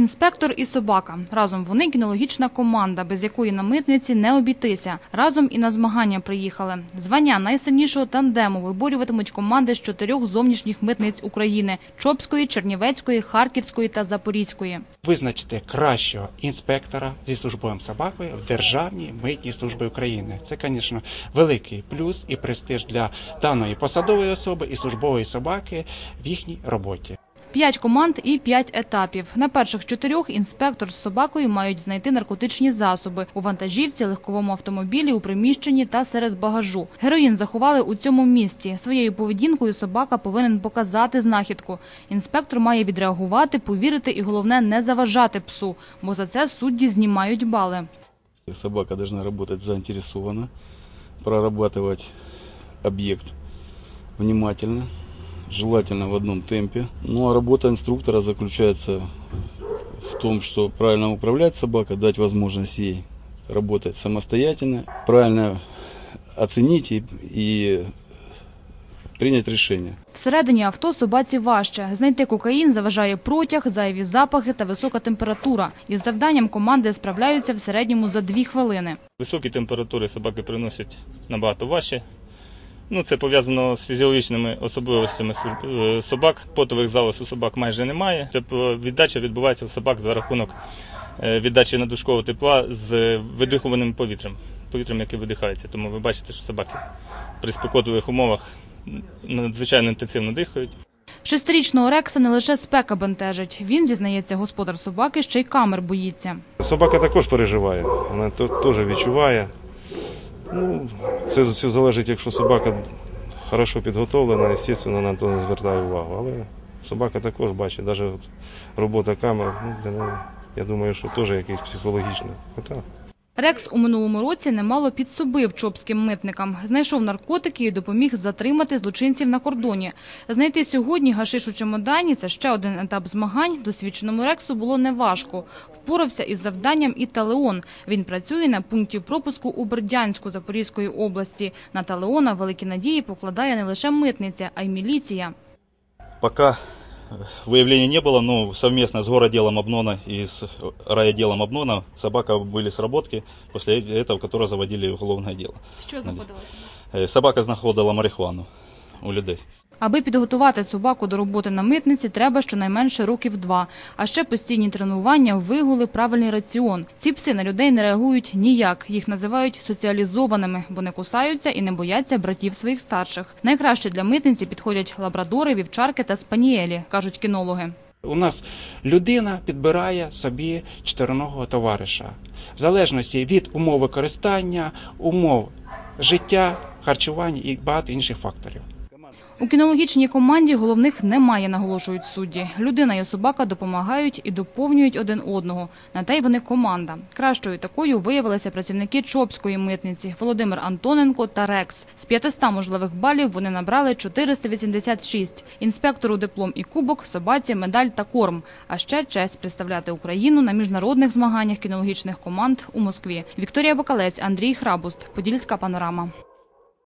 Інспектор і собака. Разом вони кінологічна команда, без якої на митниці не обійтися. Разом і на змагання приїхали. Звання найсильнішого тандему виборюватимуть команди з чотирьох зовнішніх митниць України – Чопської, Чернівецької, Харківської та Запорізької. визначити кращого інспектора зі службовим собакою в Державній митній службі України. Це, звісно, великий плюс і престиж для даної посадової особи і службової собаки в їхній роботі. П'ять команд і п'ять етапів. На перших чотирьох інспектор з собакою мають знайти наркотичні засоби у вантажівці, легковому автомобілі, у приміщенні та серед багажу. Героїн заховали у цьому місці. Своєю поведінкою собака повинен показати знахідку. Інспектор має відреагувати, повірити і головне не заважати псу, бо за це судді знімають бали. Собака должна работать заинтересованно, прорабатывать объект внимательно, желательно в одном темпе. Ну а работа инструктора заключается в том, что правильно управлять собакой, дать возможность ей работать самостоятельно, правильно оценить и, и принять решение. Всередині авто собаці важче. Знайти кокаїн заважає протяг, зайві запахи та висока температура. Із завданням команди справляються в середньому за дві хвилини. Високі температури собаки приносять набагато важче. Ну, це пов'язано з фізіологічними особливостями служб- е, собак. Потових залоз у собак майже немає. Тепловіддача відбувається у собак за рахунок е, віддачі надушкового тепла з видихуваним повітрям, повітрям, яке видихається. Тому ви бачите, що собаки при спекотливих умовах надзвичайно інтенсивно дихають. Шестирічного Рекса не лише спека бентежить. Він, зізнається, господар собаки, ще й камер боїться. Собака також переживає, вона то- теж відчуває. Ну, це все залежить, якщо собака хорошо підготовлена, звісно, на то не звертає увагу. Але собака також бачить, навіть от робота камер, ну, для неї, я думаю, що теж якийсь психологічний. Рекс у минулому році немало підсобив чопським митникам. Знайшов наркотики і допоміг затримати злочинців на кордоні. Знайти сьогодні гашиш у чемодані – це ще один етап змагань. Досвідченому Рексу було неважко. Впорався із завданням і Талеон. Він працює на пункті пропуску у Бердянську Запорізької області. На Талеона великі надії покладає не лише митниця, а й міліція. Пока э, выявления не было, но совместно с городделом Обнона и с райотделом Обнона собака были сработки, после этого которого заводили уголовное дело. Що знаходилося? Э, Собака знаходила марихуану у людей. Аби підготувати собаку до роботи на митниці, треба щонайменше років два. А ще постійні тренування, вигули, правильний раціон. Ці пси на людей не реагують ніяк. Їх називають соціалізованими, бо не кусаються і не бояться братів своїх старших. Найкраще для митниці підходять лабрадори, вівчарки та спанієлі, кажуть кінологи. У нас людина підбирає собі чотирного товариша в залежності від умов використання, умов життя, харчування і багато інших факторів. У кінологічній команді головних немає, наголошують судді. Людина і собака допомагають і доповнюють один одного. На те й вони команда. Кращою такою виявилися працівники Чопської митниці Володимир Антоненко та Рекс. З 500 можливих балів вони набрали 486. Інспектору диплом і кубок, собаці, медаль та корм. А ще честь представляти Україну на міжнародних змаганнях кінологічних команд у Москві. Вікторія Бакалець, Андрій Храбуст. Подільська панорама.